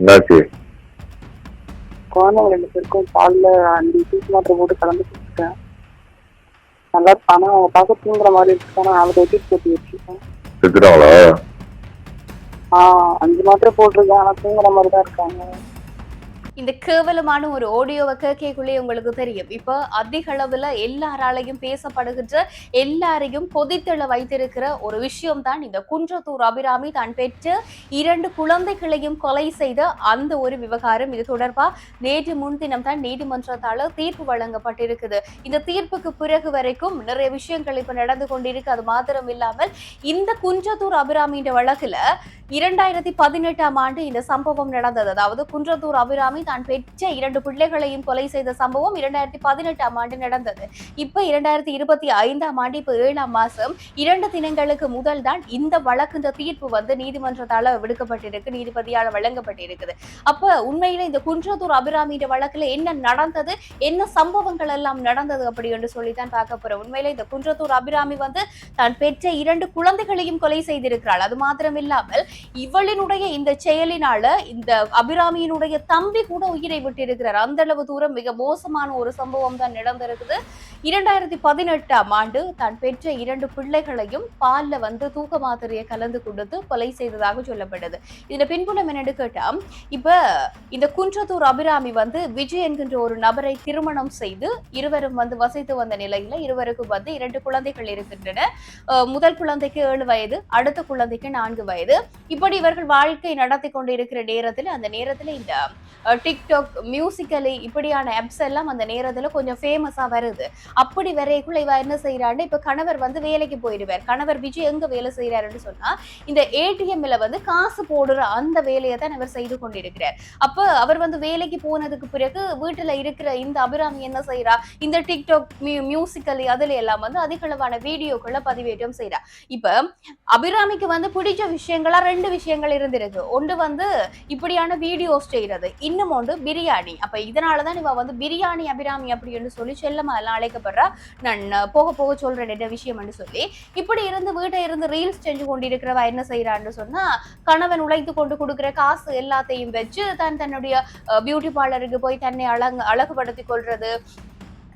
என்னாச்சு? குழந்தைங்க ரெண்டு பேருக்கும் பால்ல அஞ்சு பீஸ் மாத்திரை போட்டு கலந்து கொடுத்துருக்கேன் நல்லா ஆனா அவங்க பார்க்க தூங்குற மாதிரி இருக்கு. ஆனா வெட்டி போட்டு வச்சிருக்கேன். செத்துட்டாங்களா? ஆஹ் அஞ்சு மாத்திரை போட்டிருக்கேன். ஆனா தூங்குற மாதிரி தான் இருக்காங்க. இந்த கேவலமான ஒரு ஆடியோவை கேட்கக்குள்ளே உங்களுக்கு தெரியும். இப்போ அதிக அளவில் எல்லாராலையும் பேசப்படுகின்ற எல்லாரையும் கொதித்தெழ வைத்திருக்கிற ஒரு விஷயம் தான் இந்த குன்றத்தூர் அபிராமி. தான் பெற்று இரண்டு குழந்தைகளையும் கொலை செய்த அந்த ஒரு விவகாரம் இது தொடர்பாக நேற்று முன்தினம் தான் நீதிமன்றத்தால் தீர்ப்பு வழங்கப்பட்டிருக்குது. இந்த தீர்ப்புக்கு பிறகு வரைக்கும் நிறைய விஷயங்கள் இப்போ நடந்து கொண்டிருக்கு. அது மாத்திரம் இல்லாமல் இந்த குன்றத்தூர் அபிராமின்ற வழக்கில் இரண்டாயிரத்தி பதினெட்டாம் ஆண்டு இந்த சம்பவம் நடந்தது. அதாவது குன்றத்தூர் அபிராமி தான் பெற்ற இரண்டு பிள்ளைகளையும் கொலை செய்த சம்பவம் இரண்டாயிரத்தி பதினெட்டாம் ஆண்டு நடந்தது. இப்ப இரண்டாயிரத்தி இருபத்தி ஐந்தாம் ஆண்டு இப்ப ஏழாம் மாசம் இரண்டு தினங்களுக்கு முதல் தான் இந்த வழக்கு இந்த தீர்ப்பு வந்து நீதிமன்றத்தால விடுக்கப்பட்டிருக்கு நீதிபதியால் வழங்கப்பட்டிருக்குது. அப்ப உண்மையில இந்த குன்றத்தூர் அபிராமின்ற வழக்குல என்ன நடந்தது என்ன சம்பவங்கள் எல்லாம் நடந்தது அப்படி என்று சொல்லித்தான் பார்க்க போறோம். உண்மையில இந்த குன்றத்தூர் அபிராமி வந்து தான் பெற்ற இரண்டு குழந்தைகளையும் கொலை செய்திருக்கிறாள். அது மாத்திரம் இல்லாமல் இவளினுடைய இந்த செயலினால இந்த அபிராமியினுடைய தம்பி கூட உயிரை விட்டிருக்கிறார் அந்த அளவு தூரம் மிக மோசமான ஒரு சம்பவம் தான் நடந்திருக்குது. இரண்டாயிரத்தி பதினெட்டாம் ஆண்டு தான் பெற்ற இரண்டு பிள்ளைகளையும் பால்ல வந்து தூக்க மாத்திரையை கலந்து கொடுத்து கொலை செய்ததாக சொல்லப்படுது. இதுல பின்புலம் என்னன்னு கேட்டா இப்ப இந்த குன்றத்தூர் அபிராமி வந்து விஜய் என்கின்ற ஒரு நபரை திருமணம் செய்து இருவரும் வந்து வசித்து வந்த நிலையில இருவருக்கும் வந்து இரண்டு குழந்தைகள் இருக்கின்றன. அஹ் முதல் குழந்தைக்கு ஏழு வயது அடுத்த குழந்தைக்கு நான்கு வயது. இப்படி இவர்கள் வாழ்க்கை நடத்தி கொண்டு இருக்கிற நேரத்துல அந்த நேரத்துல இந்த டிக்டாக் மியூசிக்கலி இப்படியான ஆப்ஸ் எல்லாம் அந்த நேரத்துல கொஞ்சம் ஃபேமஸாக வருது. அப்படி வரைக்குள்ள இவ என்ன செய்யறான்னு இப்ப கணவர் வந்து வேலைக்கு போயிடுவார். கணவர் விஜய் எங்க வேலை செய்கிறாருன்னு சொன்னா இந்த ஏடிஎம்ல வந்து காசு போடுற அந்த வேலையை தான் இவர் செய்து கொண்டிருக்கிறார். அப்ப அவர் வந்து வேலைக்கு போனதுக்கு பிறகு வீட்டுல இருக்கிற இந்த அபிராமி என்ன செய்யறா இந்த டிக்டாக் மியூ மியூசிக்கலி அதுல எல்லாம் வந்து அதிகளவான வீடியோக்களை பதிவேற்றம் செய்யறா இப்ப அபிராமிக்கு வந்து பிடிச்ச விஷயங்களா ரெண்டு விஷயங்கள் இருந்திருக்கு. ஒன்று வந்து இப்படியான வீடியோஸ் செய்யறது இன்னும் ஒன்று பிரியாணி. அப்போ இதனால தான் இவ வந்து பிரியாணி அபிராமி அப்படின்னு சொல்லி செல்லமா எல்லாம் அழைக்கப்படுறா. நான் போக போக சொல்கிறேன் என்ன விஷயம்னு சொல்லி. இப்படி இருந்து வீட்டை இருந்து ரீல்ஸ் செஞ்சு கொண்டிருக்கிறவ என்ன செய்கிறான்னு சொன்னா கணவன் உழைத்து கொண்டு கொடுக்குற காசு எல்லாத்தையும் வச்சு தான் தன்னுடைய பியூட்டி பார்லருக்கு போய் தன்னை அழகு அழகுபடுத்தி கொள்வது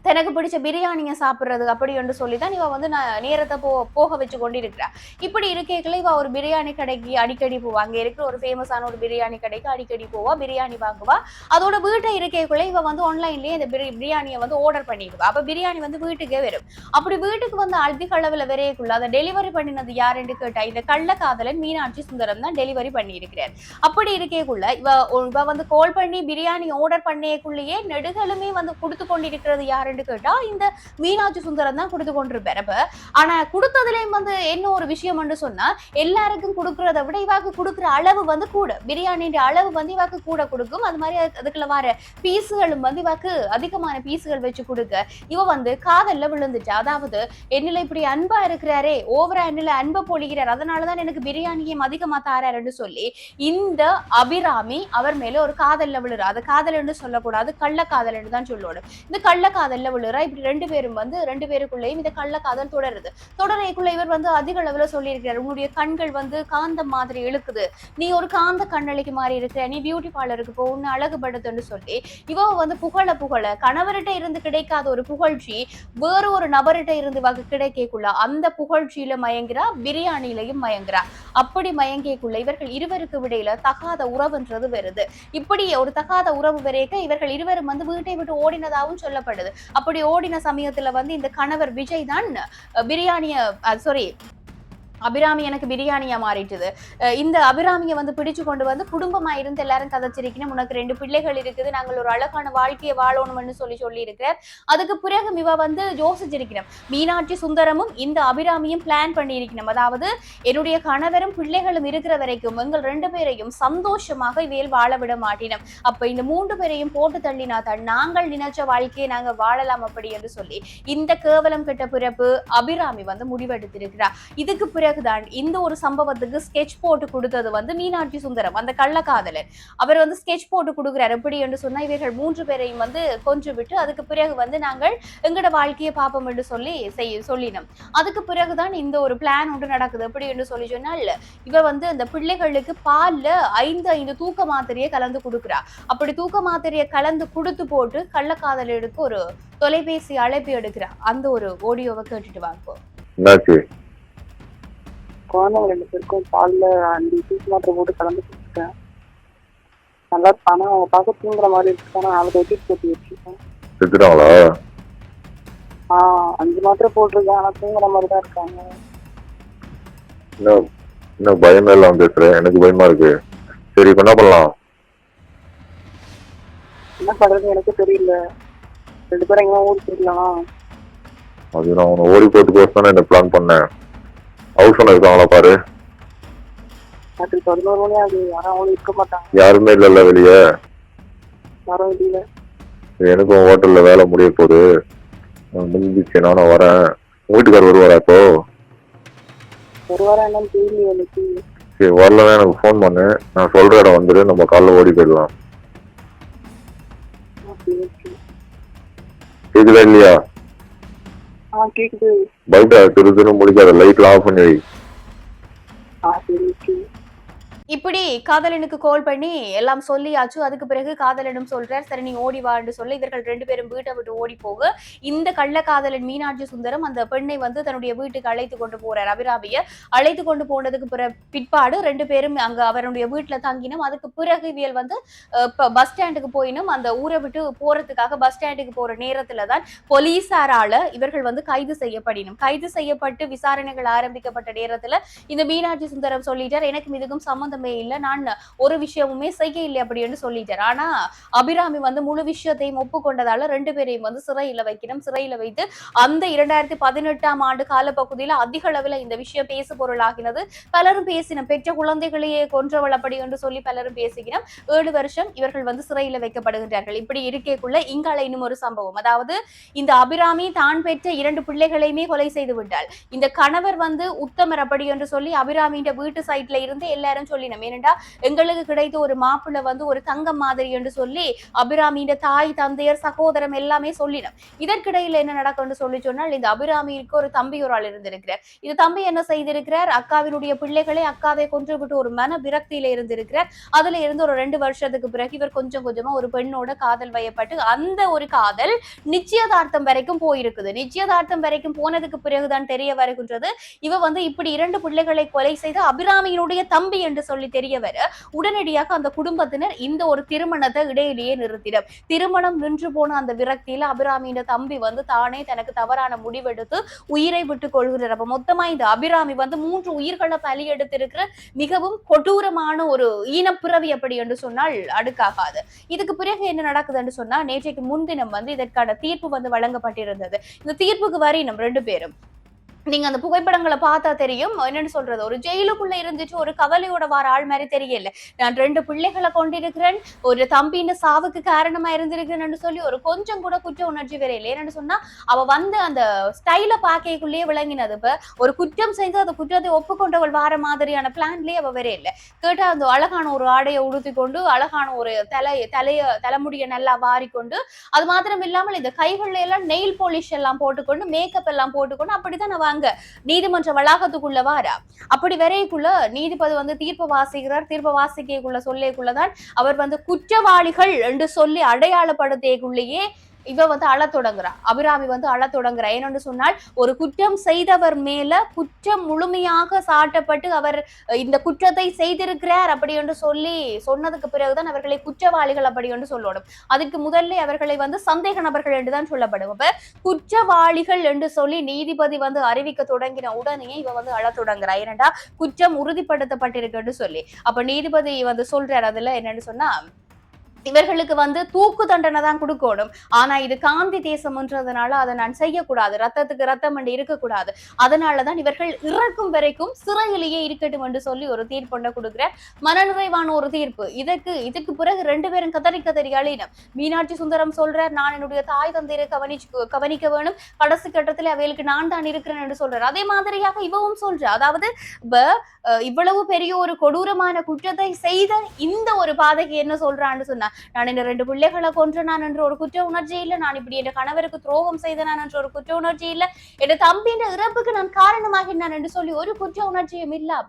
தனக்கு பிடிச்ச பிரியாணியை சாப்பிட்றது அப்படி என்று சொல்லி தான் இவ வந்து நான் நேரத்தை போ போக வச்சு கொண்டு இருக்கிறா இப்படி இருக்கைக்குள்ள இவ ஒரு பிரியாணி கடைக்கு அடிக்கடி போவா. அங்கே இருக்கிற ஒரு ஃபேமஸான ஒரு பிரியாணி கடைக்கு அடிக்கடி போவா பிரியாணி வாங்குவா. அதோட வீட்டை இருக்கைக்குள்ள இவ வந்து ஆன்லைன்லயே இந்த பிரி பிரியாணியை வந்து ஆர்டர் பண்ணிடுவா. அப்ப பிரியாணி வந்து வீட்டுக்கே வரும். அப்படி வீட்டுக்கு வந்து அதிக அளவில் வரையக்குள்ள அதை டெலிவரி பண்ணினது யாருன்னு கேட்டா இந்த கள்ளக்காதலன் மீனாட்சி சுந்தரம் தான் டெலிவரி பண்ணியிருக்கிறார். அப்படி இருக்கைக்குள்ள இவ இவ வந்து கால் பண்ணி பிரியாணி ஆர்டர் பண்ணியக்குள்ளேயே நெடுகளுமே வந்து கொடுத்து கொண்டிருக்கிறது யாருன்னு கேட்டா இந்த மீனாட்சி சுந்தரம் தான் கொடுத்து கொண்டிருப்பார். அப்ப ஆனா கொடுத்ததுலயும் வந்து என்ன ஒரு விஷயம்னு சொன்னா எல்லாருக்கும் கொடுக்கறத விட இவாக்கு கொடுக்குற அளவு வந்து கூட பிரியாணின்ற அளவு வந்து இவாக்கு கூட கொடுக்கும். அது மாதிரி அதுக்குள்ள வர பீஸுகளும் வந்து இவாக்கு அதிகமான பீஸுகள் வச்சு கொடுக்க இவ வந்து காதல்ல விழுந்துட்டா. அதாவது என்னில இப்படி அன்பா இருக்கிறாரே ஓவரா என்னில அன்பை பொழிகிறார் அதனாலதான் எனக்கு பிரியாணியை அதிகமா தாராருன்னு சொல்லி இந்த அபிராமி அவர் மேல ஒரு காதல்ல விழுறா. அது காதல்னு சொல்லக்கூடாது கள்ள காதல்னு தான் சொல்லணும். இந்த கள்ள காதல் காதல்ல விழுறா. இப்படி ரெண்டு பேரும் வந்து ரெண்டு பேருக்குள்ளேயும் இந்த கள்ள காதல் தொடருது. தொடரைக்குள்ள இவர் வந்து அதிக அளவுல சொல்லியிருக்கிறார். உன்னுடைய கண்கள் வந்து காந்தம் மாதிரி இழுக்குது. நீ ஒரு காந்த கண்ணளிக்கு மாறி இருக்கிற நீ பியூட்டி பார்லருக்கு போ உன்னை அழகுபடுத்துன்னு சொல்லி இவ வந்து புகழ புகழ கணவர்கிட்ட இருந்து கிடைக்காத ஒரு புகழ்ச்சி வேற ஒரு நபர்கிட்ட இருந்து வக கிடைக்கக்குள்ள அந்த புகழ்ச்சியில மயங்குறா பிரியாணியிலையும் மயங்குறா. அப்படி மயங்கியக்குள்ள இவர்கள் இருவருக்கு விடையில தகாத உறவுன்றது வருது. இப்படி ஒரு தகாத உறவு வரைக்க இவர்கள் இருவரும் வந்து வீட்டை விட்டு ஓடினதாகவும் சொல்லப்படுது. அப்படி ஓடின சமயத்துல வந்து இந்த கணவர் விஜய் தான் பிரியாணிய சாரி அபிராமி எனக்கு பிரியாணியா மாறிட்டுது. இந்த அபிராமியை வந்து பிடிச்சு கொண்டு வந்து குடும்பமா இருந்து எல்லாரும் கதைச்சிருக்கணும். உனக்கு ரெண்டு பிள்ளைகள் இருக்குது. நாங்கள் ஒரு அழகான வாழ்க்கையை வாழணும்னு சொல்லி சொல்லி இருக்கிறார் அதுக்கு பிறகு இவ வந்து யோசிச்சிருக்கிறோம் மீனாட்சி சுந்தரமும் இந்த அபிராமியும் பிளான் பண்ணியிருக்கணும். அதாவது என்னுடைய கணவரும் பிள்ளைகளும் இருக்கிற வரைக்கும் எங்கள் ரெண்டு பேரையும் சந்தோஷமாக இவையில் வாழ விட மாட்டினோம். அப்ப இந்த மூன்று பேரையும் போட்டு தள்ளினா தான் நாங்கள் நினைச்ச வாழ்க்கையை நாங்க வாழலாம் அப்படி என்று சொல்லி இந்த கேவலம் கெட்ட பிறப்பு அபிராமி வந்து முடிவெடுத்திருக்கிறார். இதுக்கு பிறகு பிறகுதான் இந்த ஒரு சம்பவத்துக்கு ஸ்கெட்ச் போட்டு கொடுத்தது வந்து மீனாட்சி சுந்தரம் அந்த கள்ளக்காதலர் அவர் வந்து ஸ்கெட்ச் போட்டு கொடுக்குறாரு. எப்படி என்று சொன்னா இவர்கள் மூன்று பேரையும் வந்து கொன்று விட்டு அதுக்கு பிறகு வந்து நாங்கள் எங்கட வாழ்க்கையை பார்ப்போம் என்று சொல்லி செய்ய சொல்லினோம். அதுக்கு பிறகுதான் இந்த ஒரு பிளான் ஒன்று நடக்குது. எப்படி என்று சொல்லி சொன்னால் இவ வந்து அந்த பிள்ளைகளுக்கு பால்ல ஐந்து ஐந்து தூக்க மாத்திரையை கலந்து கொடுக்குறா. அப்படி தூக்க மாத்திரையை கலந்து கொடுத்து போட்டு கள்ளக்காதலருக்கு ஒரு தொலைபேசி அழைப்பு எடுக்கிறா. அந்த ஒரு ஆடியோவை கேட்டுட்டு வாங்க குழந்தைங்க ரெண்டு பேருக்கும் பால்ல அஞ்சு சீஸ் மாத்திரை போட்டு கலந்து கொடுத்துட்டேன் நல்லா ஆனா அவங்க பார்க்க தூங்குற மாதிரி இருக்கு. ஆனா அவளுக்கு வெட்டி போட்டு வச்சிருக்கேன் செத்துட்டாங்களா ஆஹ் அஞ்சு மாத்திரை போட்டிருக்கேன். ஆனா தூங்குற மாதிரி தான் இருக்காங்க. இன்னும் இன்னும் பயமே இல்லாம பேசுறேன். எனக்கு பயமா இருக்கு. சரி இப்ப என்ன பண்ணலாம்? என்ன பண்றது? எனக்கு தெரியல. ரெண்டு பேரும் எங்கேயும் ஊருக்கு போயிடலாம். அது நான் உன்னை ஓடி போட்டுக்கோஸ் தானே இந்த பிளான் பண்ணேன். ஹவுஸ் ஓனர் இருக்காங்களா பாரு? ராத்திரி பதினோரு மணி ஆகுது. யாரும் அவங்களும் இருக்க மாட்டாங்க. யாருமே இல்லைல்ல வெளியே. யாரும் இல்ல. எனக்கும் ஹோட்டல்ல வேலை முடிய போகுது. நான் முடிஞ்சிச்சு. நானும் வரேன். உங்க வீட்டுக்காரர் வருவாரா இப்போ? ஒரு வாரம் என்னன்னு தெரியல எனக்கு. சரி வரலன்னா எனக்கு ஃபோன் பண்ணு. நான் சொல்ற இடம் வந்துடு நம்ம காலைல ஓடி போயிடலாம். கேக்குதா இல்லையா? கேக்குது. பைட்டா திரு திரு முடிக்காத லைட்லாம் ஆஃப் பண்ணி வை. இப்படி காதலனுக்கு கால் பண்ணி எல்லாம் சொல்லியாச்சு அதுக்கு பிறகு காதலனும் சொல்றார் சரி நீ ஓடி வான்னு சொல்லி இவர்கள் ரெண்டு பேரும் வீட்டை விட்டு ஓடி போக இந்த கள்ள காதலன் மீனாட்சி சுந்தரம் அந்த பெண்ணை வந்து தன்னுடைய வீட்டுக்கு அழைத்து கொண்டு போறார். அபிராபிய அழைத்து கொண்டு போனதுக்கு பிற பிற்பாடு ரெண்டு பேரும் அங்க அவருடைய வீட்டுல தங்கினோம். அதுக்கு பிறகு இவியல் வந்து பஸ் ஸ்டாண்டுக்கு போயினும். அந்த ஊரை விட்டு போறதுக்காக பஸ் ஸ்டாண்டுக்கு போற நேரத்துல தான் போலீசாரால இவர்கள் வந்து கைது செய்யப்படினும். கைது செய்யப்பட்டு விசாரணைகள் ஆரம்பிக்கப்பட்ட நேரத்துல இந்த மீனாட்சி சுந்தரம் சொல்லிட்டார் எனக்கு இதுக்கும் சம்மந்தமே இல்லை நான் ஒரு விஷயமுமே செய்ய இல்லை அப்படின்னு சொல்லிட்டார். ஆனா அபிராமி வந்து முழு விஷயத்தையும் ஒப்புக்கொண்டதால ரெண்டு பேரையும் வந்து சிறையில வைக்கணும் சிறையில வைத்து அந்த இரண்டாயிரத்தி பதினெட்டாம் ஆண்டு காலப்பகுதியில அதிக அளவில் இந்த விஷயம் பேசு பொருளாகினது பலரும் பேசினோம் பெற்ற குழந்தைகளையே கொன்றவள் அப்படி என்று சொல்லி பலரும் பேசுகிறோம். ஏழு வருஷம் இவர்கள் வந்து சிறையில வைக்கப்படுகின்றார்கள். இப்படி இருக்கேக்குள்ள இங்கால இன்னும் ஒரு சம்பவம். அதாவது இந்த அபிராமி தான் பெற்ற இரண்டு பிள்ளைகளையுமே கொலை செய்து விட்டாள். இந்த கணவர் வந்து உத்தமர் அப்படி என்று சொல்லி அபிராமியின் வீட்டு சைட்ல இருந்து எல்லாரும் சொல்லி சொல்லினோம் ஏனென்றா எங்களுக்கு கிடைத்த ஒரு மாப்பிள்ளை வந்து ஒரு தங்கம் மாதிரி என்று சொல்லி அபிராமியின் தாய் தந்தையர் சகோதரம் எல்லாமே சொல்லிடும் இதற்கிடையில என்ன நடக்கும்னு சொல்லி சொன்னால் இந்த அபிராமிக்கு ஒரு தம்பி ஒரு ஆள் இருந்திருக்கிறார். இந்த தம்பி என்ன செய்திருக்கிறார்? அக்காவினுடைய பிள்ளைகளை அக்காவை கொன்று விட்டு ஒரு மன விரக்தியில இருந்திருக்கிறார். அதுல இருந்து ஒரு ரெண்டு வருஷத்துக்கு பிறகு இவர் கொஞ்சம் கொஞ்சமா ஒரு பெண்ணோட காதல் வயப்பட்டு அந்த ஒரு காதல் நிச்சயதார்த்தம் வரைக்கும் போயிருக்குது. நிச்சயதார்த்தம் வரைக்கும் போனதுக்கு பிறகுதான் தெரிய வருகின்றது. இவ வந்து இப்படி இரண்டு பிள்ளைகளை கொலை செய்து அபிராமியினுடைய தம்பி என்று சொல்லி தெரிய வர உடனடியாக அந்த குடும்பத்தினர் இந்த ஒரு திருமணத்தை இடையிலேயே நிறுத்திடும் திருமணம் நின்று போன அந்த விரக்தியில அபிராமியின் தம்பி வந்து தானே தனக்கு தவறான முடிவெடுத்து உயிரை விட்டு கொள்கிறார். அப்ப மொத்தமா இந்த அபிராமி வந்து மூன்று உயிர்களை பலி எடுத்திருக்கிற மிகவும் கொடூரமான ஒரு ஈனப்பிறவி அப்படி என்று சொன்னால் அடுக்காகாது. இதுக்கு பிறகு என்ன நடக்குதுன்னு சொன்னா நேற்றைக்கு முன்தினம் வந்து இதற்கான தீர்ப்பு வந்து வழங்கப்பட்டிருந்தது. இந்த தீர்ப்புக்கு வரையினம் ரெண்டு பேரும் நீங்க அந்த புகைப்படங்களை பார்த்தா தெரியும். என்னன்னு சொல்றது? ஒரு ஜெயிலுக்குள்ள இருந்துட்டு ஒரு கவலையோட வார ஆள் மாதிரி தெரியல. நான் ரெண்டு பிள்ளைகளை கொண்டிருக்கிறேன். ஒரு தம்பின்னு சாவுக்கு காரணமா இருந்திருக்கிறேன்னு சொல்லி ஒரு கொஞ்சம் கூட குற்ற உணர்ச்சி வேற இல்லை. என்னன்னு சொன்னா அவ வந்து அந்த ஸ்டைல பாக்கைக்குள்ளேயே விளங்கினது. இப்ப ஒரு குற்றம் செய்து அந்த குற்றத்தை ஒப்புக்கொண்டவள் வார மாதிரியான பிளான்லயே அவ வேற இல்லை. கேட்டா அந்த அழகான ஒரு ஆடையை உடுத்தி கொண்டு அழகான ஒரு தலை தலைய தலைமுடிய நல்லா வாரிக்கொண்டு அது மாத்திரம் இல்லாமல் இந்த கைகள்ல எல்லாம் நெயில் பாலிஷ் எல்லாம் போட்டுக்கொண்டு மேக்கப் எல்லாம் போட்டுக்கொண்டு அப்படித்தான் அங்க நீதிமன்ற வளாகத்துக்குள்ள வாரா. அப்படி வரைக்குள்ள நீதிபதி வந்து தீர்ப்பு வாசிக்கிறார். தீர்ப்பு வாசிக்கக்குள்ள சொல்லிக்குள்ளதான் அவர் வந்து குற்றவாளிகள் என்று சொல்லி அடையாளப்படுத்தியக்குள்ளேயே இவ வந்து அழ தொடங்குறா. அபிராமி வந்து அழத் தொடங்குறா. ஏனென்று சொன்னால் ஒரு குற்றம் செய்தவர் மேல குற்றம் முழுமையாக சாட்டப்பட்டு அவர் இந்த குற்றத்தை செய்திருக்கிறார் அப்படி என்று சொல்லி சொன்னதுக்கு பிறகுதான் அவர்களை குற்றவாளிகள் அப்படி என்று சொல்லணும். அதுக்கு முதல்ல அவர்களை வந்து சந்தேக நபர்கள் என்றுதான் சொல்லப்படும். அப்ப குற்றவாளிகள் என்று சொல்லி நீதிபதி வந்து அறிவிக்க தொடங்கின உடனே இவ வந்து அழ தொடங்குறா. ஏனண்டா குற்றம் உறுதிப்படுத்தப்பட்டிருக்கு என்று சொல்லி. அப்ப நீதிபதி வந்து சொல்றார் அதுல என்னன்னு சொன்னா இவர்களுக்கு வந்து தூக்கு தண்டனை தான் கொடுக்கணும். ஆனா இது காந்தி தேசம்ன்றதுனால அதை நான் செய்யக்கூடாது. ரத்தத்துக்கு ரத்தம் என்று இருக்கக்கூடாது. அதனாலதான் இவர்கள் இறக்கும் வரைக்கும் சிறையிலேயே இருக்கட்டும் என்று சொல்லி ஒரு தீர்ப்பு கொடுக்குற மனநிறைவான ஒரு தீர்ப்பு. இதற்கு இதுக்கு பிறகு ரெண்டு பேரும் கதறி கதறி அழினம் மீனாட்சி சுந்தரம் சொல்றார் நான் என்னுடைய தாய் தந்தையை கவனிச்சு கவனிக்க வேணும். கடைசி கட்டத்தில் அவைகளுக்கு நான் தான் இருக்கிறேன் என்று சொல்றார். அதே மாதிரியாக இவவும் சொல்ற அதாவது இவ்வளவு பெரிய ஒரு கொடூரமான குற்றத்தை செய்த இந்த ஒரு பாதைக்கு என்ன சொல்றான்னு சொன்னா நான் இந்த ரெண்டு பிள்ளைகளை கொன்ற நான் என்ற ஒரு குற்ற உணர்ச்சி இல்ல. நான் இப்படி என் கணவருக்கு துரோகம் செய்த நான் என்ற ஒரு குற்ற உணர்ச்சி இல்ல. என் தம்பியின் இறப்புக்கு நான் காரணமாகினான் என்று சொல்லி ஒரு குற்ற உணர்ச்சியும் இல்லாம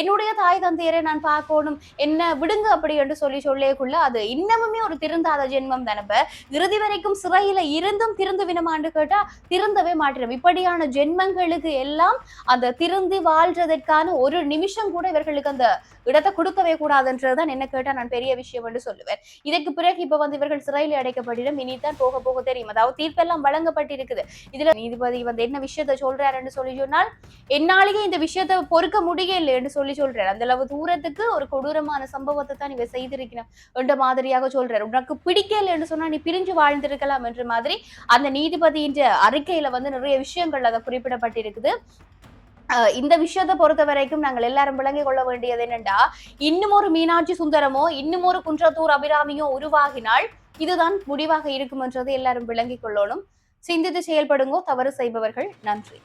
என்னுடைய தாய் தந்தையரை நான் பார்க்கணும். என்ன விடுங்க அப்படி என்று சொல்லி சொல்லியக்குள்ள அது இன்னமுமே ஒரு திருந்தாத ஜென்மம் தானப்ப இறுதி வரைக்கும் சிறையில இருந்தும் திருந்து வினமாண்டு கேட்டா திருந்தவே மாட்டிடும் இப்படியான ஜென்மங்களுக்கு எல்லாம் அந்த திருந்தி வாழ்றதற்கான ஒரு நிமிஷம் கூட இவர்களுக்கு அந்த இடத்தை கொடுக்கவே கூடாதுன்றதுதான் என்ன கேட்டா நான் பெரிய விஷயம் என்று சொல்லுவேன். இதற்கு பிறகு இப்ப வந்து இவர்கள் சிறையில் அடைக்கப்பட்டிடும். இனிதான் போக போக தெரியும். அதாவது தீர்ப்பெல்லாம் வழங்கப்பட்டிருக்குது. இதுல நீதிபதி வந்து என்ன விஷயத்த சொல்றாருன்னு சொல்லி சொன்னால் என்னாலேயே இந்த விஷயத்தை பொறுக்க முடியல என்று சொல்லி சொல்றாரு. அந்த அளவு தூரத்துக்கு ஒரு கொடூரமான சம்பவத்தை தான் இவ செய்திருக்கணும் என்ற மாதிரியாக சொல்றாரு. உனக்கு பிடிக்கல என்று சொன்னா நீ பிரிஞ்சு வாழ்ந்திருக்கலாம் என்ற மாதிரி அந்த நீதிபதியின் அறிக்கையில வந்து நிறைய விஷயங்கள் அதை குறிப்பிடப்பட்டிருக்குது. இந்த விஷயத்தை பொறுத்த வரைக்கும் நாங்கள் எல்லாரும் விளங்கிக் கொள்ள வேண்டியது என்னென்றா இன்னும் ஒரு மீனாட்சி சுந்தரமோ இன்னும் ஒரு குன்றத்தூர் அபிராமியோ உருவாகினால் இதுதான் முடிவாக இருக்குமென்றது எல்லாரும் விளங்கிக் கொள்ளணும். சிந்தித்து செயல்படுங்கோ தவறு செய்பவர்கள் நன்றி.